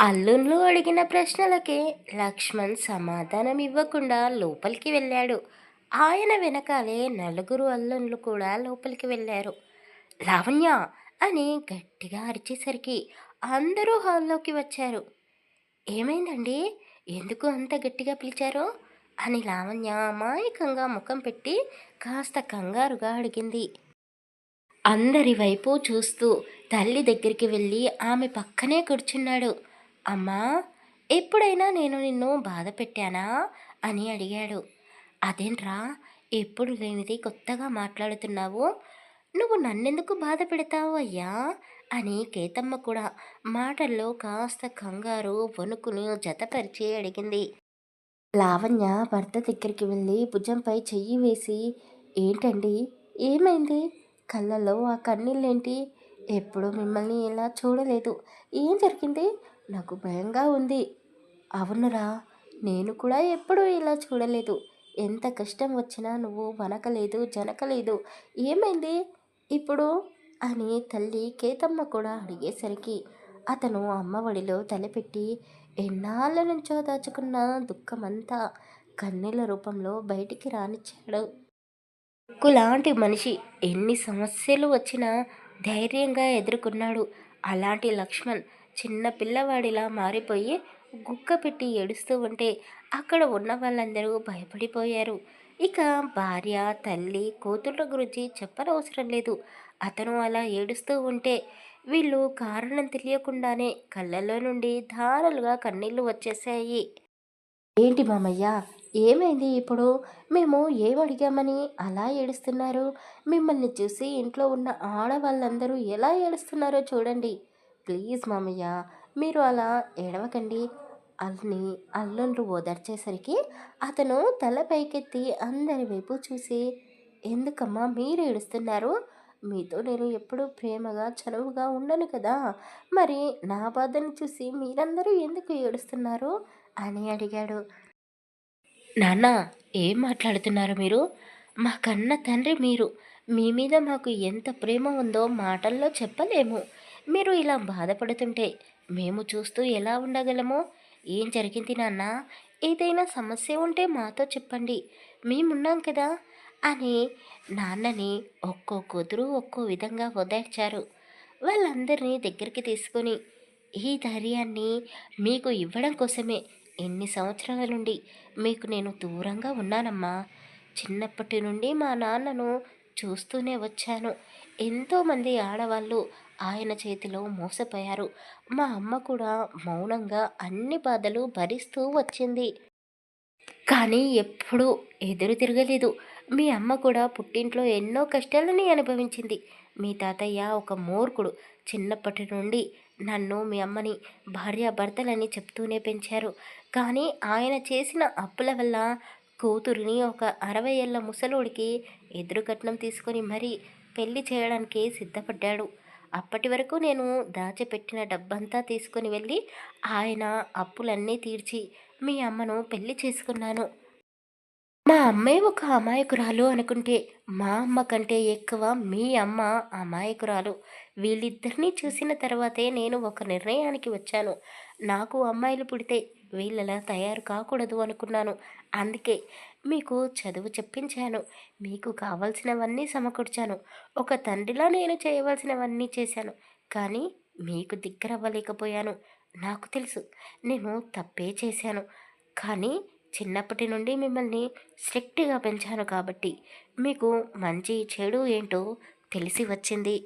అల్లుళ్ళు అడిగిన ప్రశ్నలకి లక్ష్మణ్ సమాధానం ఇవ్వకుండా లోపలికి వెళ్ళాడు. ఆయన వెనకాలే నలుగురు అల్లుళ్ళు కూడా లోపలికి వెళ్ళారు. లావణ్య అని గట్టిగా అరిచేసరికి అందరూ హాల్లోకి వచ్చారు. ఏమైందండి? ఎందుకు అంత గట్టిగా పిలిచారో? అని లావణ్య అమాయకంగా ముఖం పెట్టి కాస్త కంగారుగా అడిగింది. అందరి వైపు చూస్తూ తల్లి దగ్గరికి వెళ్ళి ఆమె పక్కనే కూర్చున్నాడు. అమ్మా ఎప్పుడైనా నేను నిన్ను బాధ పెట్టానా? అని అడిగాడు. అదేంట్రా ఎప్పుడు లేనిది కొత్తగా మాట్లాడుతున్నావు? నువ్వు నన్నెందుకు బాధ పెడతావు అయ్యా? అని కేతమ్మ కూడా మాటల్లో కాస్త కంగారు వణుకుని జతపరిచి అడిగింది. లావణ్య భర్త దగ్గరికి వెళ్ళి భుజంపై చెయ్యి వేసి ఏంటండి ఏమైంది? కళ్ళలో ఆ కన్నీళ్ళేంటి? ఎప్పుడు మిమ్మల్ని ఇలా చూడలేదు. ఏం జరిగింది? నాకు భయంగా ఉంది. అవునురా నేను కూడా ఎప్పుడూ ఇలా చూడలేదు. ఎంత కష్టం వచ్చినా నువ్వు వనకలేదు జనకలేదు. ఏమైంది? ఇప్పుడు? అని తల్లి కేతమ్మ కూడా అడిగేసరికి అతను అమ్మ ఒడిలో తలపెట్టి ఎన్నాళ్ళ నుంచో దాచుకున్న దుఃఖమంతా కన్నీల రూపంలో బయటికి రానిచ్చాడు. కులాంటి మనిషి ఎన్ని సమస్యలు వచ్చినా ధైర్యంగా ఎదుర్కొన్నాడు. అలాంటి లక్ష్మణ్ చిన్న పిల్లవాడిలా మారిపోయి గుక్క పెట్టి ఏడుస్తూ ఉంటే అక్కడ ఉన్న వాళ్ళందరూ భయపడిపోయారు. ఇక భార్య తల్లి కూతుళ్ళ గురించి చెప్పనవసరం లేదు. అతను అలా ఏడుస్తూ ఉంటే వీళ్ళు కారణం తెలియకుండానే కళ్ళల్లో నుండి ధారలుగా కన్నీళ్ళు వచ్చేసాయి ఏంటి మామయ్య ఏమైంది ఇప్పుడు? మేము ఏమడిగామని అలా ఏడుస్తున్నారు? మిమ్మల్ని చూసి ఇంట్లో ఉన్న ఆడవాళ్ళందరూ ఎలా ఏడుస్తున్నారో చూడండి. ప్లీజ్ మామయ్య మీరు అలా ఏడవకండి. అల్ని అల్లుండ్రు ఓదార్చేసరికి అతను తల పైకెత్తి అందరి వైపు చూసి ఎందుకమ్మా మీరు ఏడుస్తున్నారు? మీతో నేను ఎప్పుడూ ప్రేమగా చనువుగా ఉండను కదా. మరి నా బాధను చూసి మీరందరూ ఎందుకు ఏడుస్తున్నారు? అని అడిగాడు. నాన్న ఏం మాట్లాడుతున్నారు మీరు? మా కన్న తండ్రి మీరు. మీ మీద మాకు ఎంత ప్రేమ ఉందో మాటల్లో చెప్పలేము. మీరు ఇలా బాధపడుతుంటే మేము చూస్తూ ఎలా ఉండగలము? ఏం జరిగింది నాన్న? ఏదైనా సమస్య ఉంటే మాతో చెప్పండి. మేమున్నాం కదా? అని నాన్నని ఒక్కో కూతురు ఒక్కో విధంగా ఓదార్చారు. వాళ్ళందరినీ దగ్గరికి తీసుకొని ఈ ధైర్యాన్ని మీకు ఇవ్వడం కోసమే ఎన్ని సంవత్సరాల నుండి మీకు నేను దూరంగా ఉన్నానమ్మా. చిన్నప్పటి నుండి మా నాన్నను చూస్తూనే వచ్చాను. ఎంతోమంది ఆడవాళ్ళు ఆయన చేతిలో మోసపోయారు. మా అమ్మ కూడా మౌనంగా అన్ని బాధలు భరిస్తూ వచ్చింది. కానీ ఎప్పుడూ ఎదురు తిరగలేదు. మీ అమ్మ కూడా పుట్టింట్లో ఎన్నో కష్టాలని అనుభవించింది. మీ తాతయ్య ఒక మూర్ఖుడు. చిన్నప్పటి నుండి నన్ను మీ అమ్మని భార్యాభర్తలని చెప్తూనే పెంచారు. కానీ ఆయన చేసిన అప్పుల వల్ల కూతురిని ఒక అరవై ఏళ్ళ ముసలోడికి ఎదురుకట్నం తీసుకొని మరీ పెళ్ళి చేయడానికి సిద్ధపడ్డాడు. అప్పటి వరకు నేను దాచిపెట్టిన డబ్బంతా తీసుకొని వెళ్ళి ఆయన అప్పులన్నీ తీర్చి మీ అమ్మను పెళ్ళి చేసుకున్నాను. మా అమ్మే ఒక అమాయకురాలు అనుకుంటే మా అమ్మ కంటే ఎక్కువ మీ అమ్మ అమాయకురాలు. వీళ్ళిద్దరినీ చూసిన తర్వాతే నేను ఒక నిర్ణయానికి వచ్చాను. నాకు అమ్మాయిలు పుడితే వీళ్ళలా తయారు కాకూడదు అనుకున్నాను. అందుకే మీకు చదువు చెప్పించాను మీకు కావాల్సినవన్నీ సమకూర్చాను. ఒక తండ్రిలా నేను చేయవలసినవన్నీ చేశాను కానీ మీకు దగ్గరవ్వలేకపోయాను. నాకు తెలుసు నేను తప్పే చేశాను కానీ చిన్నప్పటి నుండి మిమ్మల్ని స్ట్రిక్ట్గా పెంచాను కాబట్టి మీకు మంచి చెడు ఏంటో తెలిసి వచ్చింది.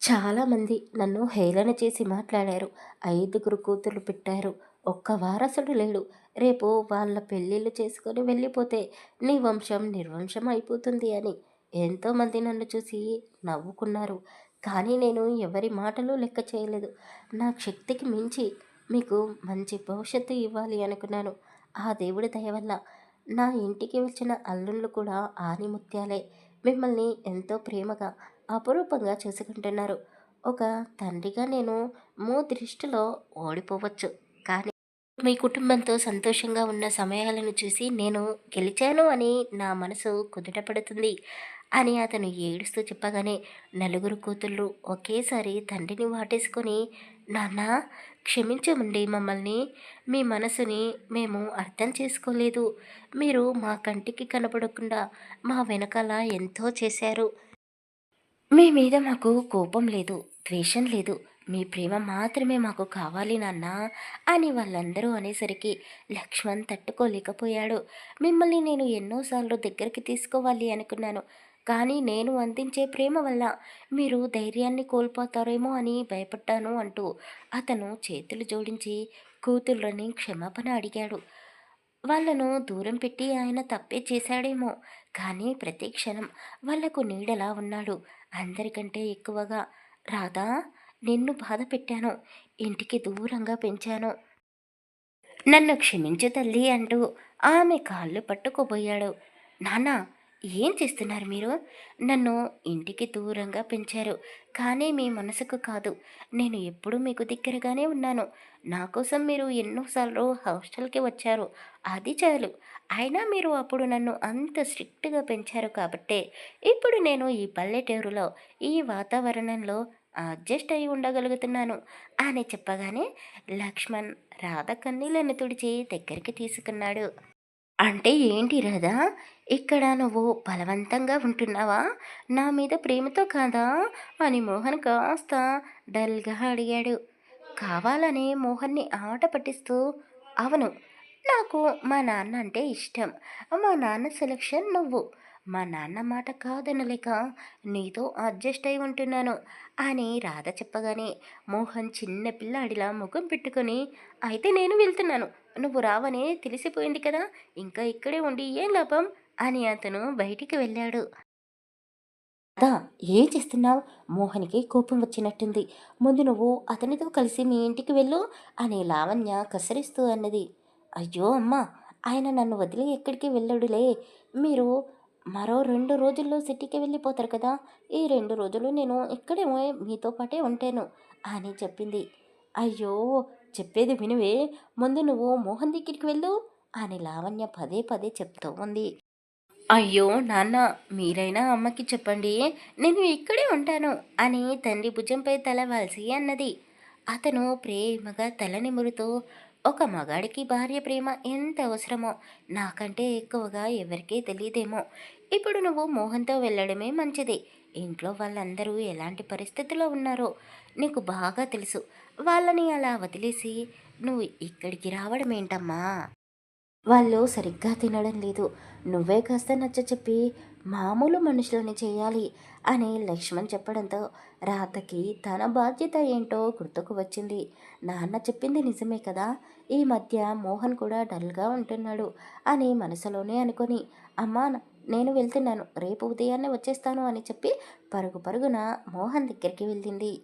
చాలామంది నన్ను హేళన చేసి మాట్లాడారు ఐదుగురు కూతురు పెట్టారు ఒక్క వారసుడు లేడు రేపు వాళ్ళ పెళ్ళిళ్ళు చేసుకొని వెళ్ళిపోతే నీ వంశం నిర్వంశం అయిపోతుంది అని ఎంతోమంది నన్ను చూసి నవ్వుకున్నారు. కానీ నేను ఎవరి మాటలు లెక్క చేయలేదు. నా శక్తికి మించి మీకు మంచి భవిష్యత్తు ఇవ్వాలి అనుకున్నాను. ఆ దేవుడి దయ వల్ల నా ఇంటికి వచ్చిన అల్లుళ్ళు కూడా ఆనిముత్యాలే. మిమ్మల్ని ఎంతో ప్రేమగా అపురూపంగా చూసుకుంటున్నారు. ఒక తండ్రిగా నేను మూ దృష్టిలో ఓడిపోవచ్చు. కానీ మీ కుటుంబంతో సంతోషంగా ఉన్న సమయాలను చూసి నేను గెలిచాను అని నా మనసు కుదుటపడుతుంది అని అతను ఏడుస్తూ చెప్పగానే నలుగురు కూతుళ్ళు ఒకేసారి తండ్రిని వాటేసుకొని నాన్న క్షమించమండి మమ్మల్ని. మీ మనసుని మేము అర్థం చేసుకోలేదు. మీరు మా కంటికి కనపడకుండా మా వెనకాల ఎంతో చేశారు. మీ మీద మాకు కోపం లేదు ద్వేషం లేదు. మీ ప్రేమ మాత్రమే మాకు కావాలి నాన్న అని వాళ్ళందరూ అనేసరికి లక్ష్మణ్ తట్టుకోలేకపోయాడు. మిమ్మల్ని నేను ఎన్నోసార్లు దగ్గరికి తీసుకోవాలి అనుకున్నాను. కానీ నేను అందించే ప్రేమ వల్ల మీరు ధైర్యాన్ని కోల్పోతారేమో అని భయపడ్డాను అంటూ అతను చేతులు జోడించి కూతుళ్ళని క్షమాపణ అడిగాడు. వాళ్ళను దూరం పెట్టి ఆయన తప్పే చేశాడేమో కానీ ప్రతి క్షణం వాళ్ళకు నీడలా ఉన్నాడు. అందరికంటే ఎక్కువగా రాధా నిన్ను బాధ పెట్టాను. ఇంటికి దూరంగా పెంచాను. నన్ను క్షమించు తల్లి అంటూ ఆమె కాళ్ళు పట్టుకోబోయాడు. నాన్న ఏం చేస్తున్నారు మీరు? నన్ను ఇంటికి దూరంగా పెంచారు. కానీ మీ మనసుకు కాదు. నేను ఎప్పుడూ మీకు దగ్గరగానే ఉన్నాను. నా కోసం మీరు ఎన్నోసార్లు హాస్టల్కి వచ్చారు. అది చాలు. అయినా మీరు అప్పుడు నన్ను అంత స్ట్రిక్ట్గా పెంచారు కాబట్టే ఇప్పుడు నేను ఈ పల్లెటూరులో ఈ వాతావరణంలో అడ్జస్ట్ అయి ఉండగలుగుతున్నాను అని చెప్పగానే లక్ష్మణ్ రాధ కన్నీళ్ళను తుడిచి దగ్గరికి తీసుకున్నాడు. అంటే ఏంటి రాధా? ఇక్కడ నువ్వు బలవంతంగా ఉంటున్నావా? నా మీద ప్రేమతో కాదా? అని మోహన్ కాస్త డల్గా అడిగాడు. కావాలనే మోహన్ని ఆట పట్టిస్తూ అవును నాకు మా నాన్న అంటే ఇష్టం. మా నాన్న సెలక్షన్ నువ్వు. మా నాన్న మాట కాదనలేక నీతో అడ్జస్ట్ అయి ఉంటున్నాను అని రాధ చెప్పగానే మోహన్ చిన్న పిల్లాడిలా ముఖం పెట్టుకొని అయితే నేను వెళ్తున్నాను. నువ్వు రావనే తెలిసిపోయింది కదా. ఇంకా ఇక్కడే ఉండి ఏం లాభం? అని అతను బయటికి వెళ్ళాడు. అదా ఏం చేస్తున్నావు? మోహన్కి కోపం వచ్చినట్టుంది. ముందు నువ్వు అతనితో కలిసి మీ ఇంటికి వెళ్ళు అని లావణ్య కసరిస్తూ అన్నది. అయ్యో అమ్మా! ఆయన నన్ను వదిలి ఎక్కడికి వెళ్ళడులే. మీరు మరో రెండు రోజుల్లో సిటీకి వెళ్ళిపోతారు కదా. ఈ రెండు రోజులు నేను ఇక్కడే మీతో పాటే ఉంటాను అని చెప్పింది. అయ్యో చెప్పేది వినువే. ముందు నువ్వు మోహన్ దగ్గరికి వెళ్ళు అని లావణ్య పదే పదే చెప్తూ ఉంది. అయ్యో నాన్న మీరైనా అమ్మకి చెప్పండి. నేను ఇక్కడే ఉంటాను అని తండ్రి భుజంపై తల వాల్సి అన్నది. అతను ప్రేమగా తల నిమురుతూ ఒక మగాడికి భార్య ప్రేమ ఎంత అవసరమో నాకంటే ఎక్కువగా ఎవరికీ తెలియదేమో. ఇప్పుడు నువ్వు మోహన్తో వెళ్ళడమే మంచిది. ఇంట్లో వాళ్ళందరూ ఎలాంటి పరిస్థితిలో ఉన్నారో నీకు బాగా తెలుసు. వాళ్ళని అలా వదిలేసి నువ్వు ఇక్కడికి రావడం ఏంటమ్మా? వాళ్ళు సరిగ్గా తినడం లేదు. నువ్వే కాస్త నచ్చ చెప్పి మామూలు మనుషులని చేయాలి అని లక్ష్మణ్ చెప్పడంతో రాతకి తన బాధ్యత ఏంటో గుర్తుకు వచ్చింది. నాన్న చెప్పింది నిజమే కదా ఈ మధ్య మోహన్ కూడా డల్గా ఉంటున్నాడు అని మనసులోనే అనుకొని అమ్మా నేను వెళ్తున్నాను రేపు ఉదయాన్నే వచ్చేస్తాను అని చెప్పి పరుగు పరుగున మోహన్ దగ్గరికి వెళ్ళింది.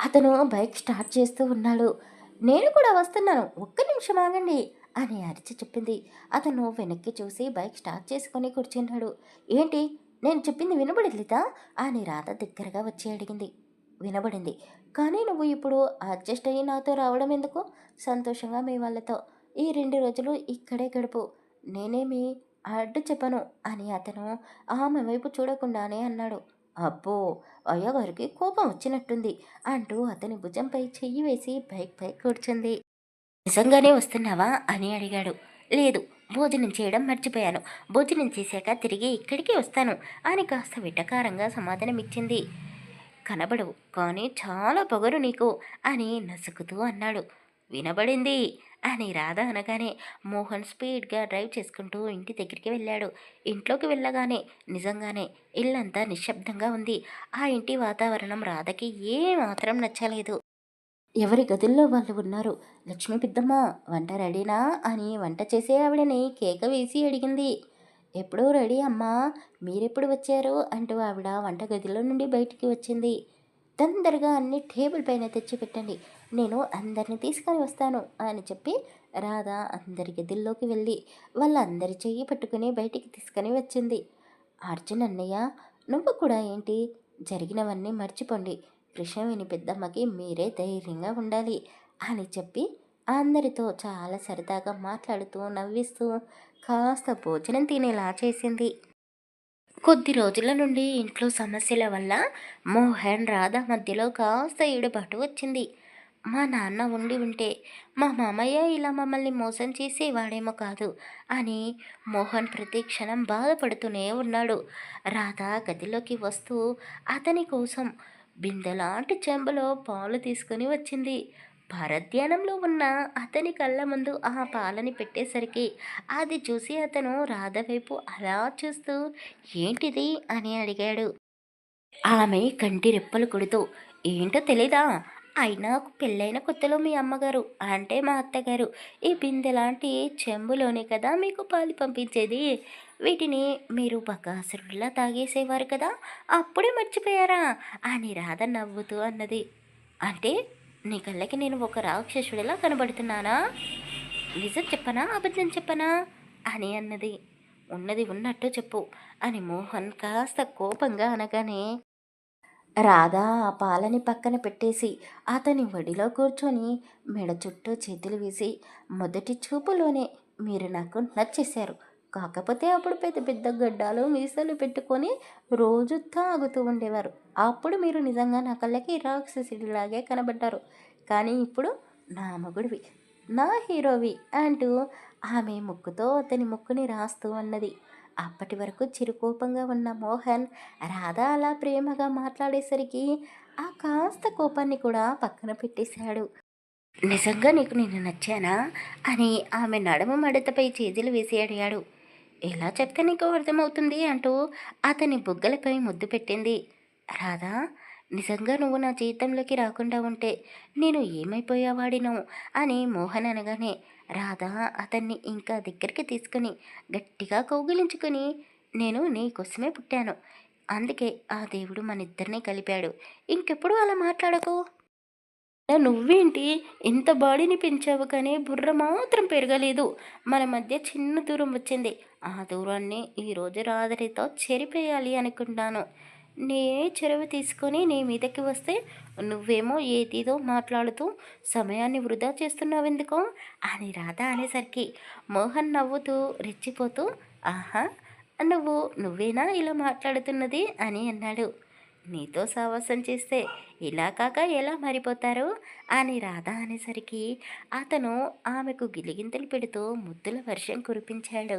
అతను బైక్ స్టార్ట్ చేస్తూ ఉన్నాడు. నేను కూడా వస్తున్నాను ఒక్క నిమిషం ఆగండి అని అరిచి చెప్పింది. అతను వెనక్కి చూసి బైక్ స్టార్ట్ చేసుకొని కూర్చున్నాడు. ఏంటి? నేను చెప్పింది వినబడలేదా అని రాధ దగ్గరగా వచ్చి అడిగింది. వినబడింది. కానీ నువ్వు ఇప్పుడు అడ్జస్ట్ అయ్యి నాతో రావడం ఎందుకు? సంతోషంగా మీ వాళ్ళతో. ఈ రెండు రోజులు ఇక్కడే గడుపు. నేనేమి అడ్డు చెప్పను అని అతను ఆమె వైపు చూడకుండానే అన్నాడు. అబ్బో! అయ్యగారికి కోపం వచ్చినట్టుంది అంటూ అతని భుజంపై చెయ్యి వేసి బైక్ పై కూర్చుంది. నిజంగానే వస్తున్నావా అని అడిగాడు. లేదు భోజనం చేయడం మర్చిపోయాను. భోజనం చేశాక తిరిగి ఇక్కడికి వస్తాను అని కాస్త విటకారంగా సమాధానమిచ్చింది. కనబడవు కానీ చాలా పొగరు నీకు అని నసుకుతూ అన్నాడు. వినబడింది అని రాధ అనగానే మోహన్ స్పీడ్గా డ్రైవ్ చేసుకుంటూ ఇంటి దగ్గరికి వెళ్ళాడు. ఇంట్లోకి వెళ్ళగానే నిజంగానే ఇల్లంతా నిశ్శబ్దంగా ఉంది. ఆ ఇంటి వాతావరణం రాధకి ఏమాత్రం నచ్చలేదు. ఎవరి గదుల్లో వాళ్ళు ఉన్నారు? లక్ష్మి పెద్దమ్మ వంట రెడీనా? అని వంట చేసే ఆవిడని కేక వేసి అడిగింది. ఎప్పుడూ రెడీ అమ్మా మీరెప్పుడు వచ్చారు? అంటూ ఆవిడ వంట గదిలో నుండి బయటికి వచ్చింది. తొందరగా అన్ని టేబుల్ పైన తెచ్చి పెట్టండి. నేను అందరిని తీసుకొని వస్తాను అని చెప్పి రాధ అందరి గదిల్లోకి వెళ్ళి వాళ్ళందరి చెయ్యి పట్టుకుని బయటికి తీసుకొని వచ్చింది. అర్జున్ అన్నయ్య నువ్వు కూడా ఏంటి? జరిగినవన్నీ మర్చిపోండి. విని పెద్దమ్మకి మీరే ధైర్యంగా ఉండాలి అని చెప్పి అందరితో చాలా సరదాగా మాట్లాడుతూ నవ్విస్తూ కాస్త భోజనం తినేలా చేసింది. కొద్ది రోజుల నుండి ఇంట్లో సమస్యల వల్ల మోహన్ రాధ మధ్యలో కాస్త ఏడుబాటు వచ్చింది. మా నాన్న ఉండి ఉంటే మా మామయ్య ఇలా మమ్మల్ని మోసం చేసేవాడేమో కాదు అని మోహన్ ప్రతి క్షణం బాధపడుతూనే ఉన్నాడు. రాధ గదిలోకి వస్తూ అతని కోసం బిందెలాంటి చెంబులో పాలు తీసుకుని వచ్చింది. పరధ్యానంలో ఉన్న అతని కళ్ళ ముందు ఆ పాలని పెట్టేసరికి అది చూసి అతను రాధ వైపు అలా చూస్తూ ఏంటిది? అని అడిగాడు. ఆమె కంటి రెప్పలు కొడుతూ ఏంటో తెలీదా? అయినా పెళ్ళైన కొత్తలో మీ అమ్మగారు అంటే మా అత్తగారు. ఈ బిందె లాంటి చెంబులోనే కదా మీకు పాలు పంపించేది? వీటిని మీరు బకాసురుడిలా తాగేసేవారు కదా అప్పుడే మర్చిపోయారా అని రాధ నవ్వుతూ అన్నది. అంటే నీ కళ్ళకి నేను ఒక రాక్షసుడిలా కనబడుతున్నానా? నిజం చెప్పనా? అబద్ధం చెప్పనా? అని అన్నది. ఉన్నది ఉన్నట్టు చెప్పు అని మోహన్ కాస్త కోపంగా అనగానే రాధా ఆ పాలని పక్కన పెట్టేసి అతని వడిలో కూర్చొని మెడ చుట్టూ చేతులు వేసి మొదటి చూపులోనే మీరు నాకు నచ్చేశారు. కాకపోతే అప్పుడు పెద్ద పెద్ద గడ్డాలు మీసాలు పెట్టుకొని రోజు తాగుతూ ఉండేవారు. అప్పుడు మీరు నిజంగా నా కళ్ళకి రాక్షసుడిలాగే కనబడ్డారు. కానీ ఇప్పుడు నా మగుడివి నా హీరోవి అంటూ ఆమె ముక్కుతో అతని ముక్కుని రాస్తూ అన్నది అప్పటి వరకు చిరుకోపంగా ఉన్న మోహన్ రాధ అలా ప్రేమగా మాట్లాడేసరికి ఆ కాస్త కోపాన్ని కూడా పక్కన పెట్టేశాడు. నిజంగా నీకు నేను నచ్చానా? అని ఆమె నడుము మడతపై చేతులు వేసి అడిగాడు. ఎలా చెప్తే నీకు అర్థమవుతుంది? అంటూ అతని బుగ్గలపై ముద్దు పెట్టింది. రాధా నిజంగా నువ్వు నా జీవితంలోకి రాకుండా ఉంటే నేను ఏమైపోయేవాడినో? అని మోహన్ అనగానే రాధా అతన్ని ఇంకా దగ్గరికి తీసుకుని గట్టిగా కౌగిలించుకొని నేను నీ కోసమే పుట్టాను. అందుకే ఆ దేవుడు మన ఇద్దరిని కలిపాడు. ఇంకెప్పుడు అలా మాట్లాడకు? నువ్వేంటి? ఇంత బాడీని పెంచావు కానీ బుర్ర మాత్రం పెరగలేదు. మన మధ్య చిన్న దూరం వచ్చింది. ఆ దూరాన్ని ఈరోజు రాత్రితో చెరిపేయాలి అనుకుంటాను. నే చెరువు తీసుకొని నీ మీదకి వస్తే నువ్వేమో ఏదేదో మాట్లాడుతూ సమయాన్ని వృధా చేస్తున్నావెందుకో? అని రాధ అనేసరికి మోహన్ నవ్వుతూ రెచ్చిపోతూ ఆహా! నువ్వు నువ్వేనా ఇలా మాట్లాడుతున్నది? అని అన్నాడు. నీతో సావాసం చేస్తే ఇలా కాక ఎలా మారిపోతారు? అని రాధ అనేసరికి అతను ఆమెకు గిలిగింతలు పెడుతూ ముద్దుల వర్షం కురిపించాడు.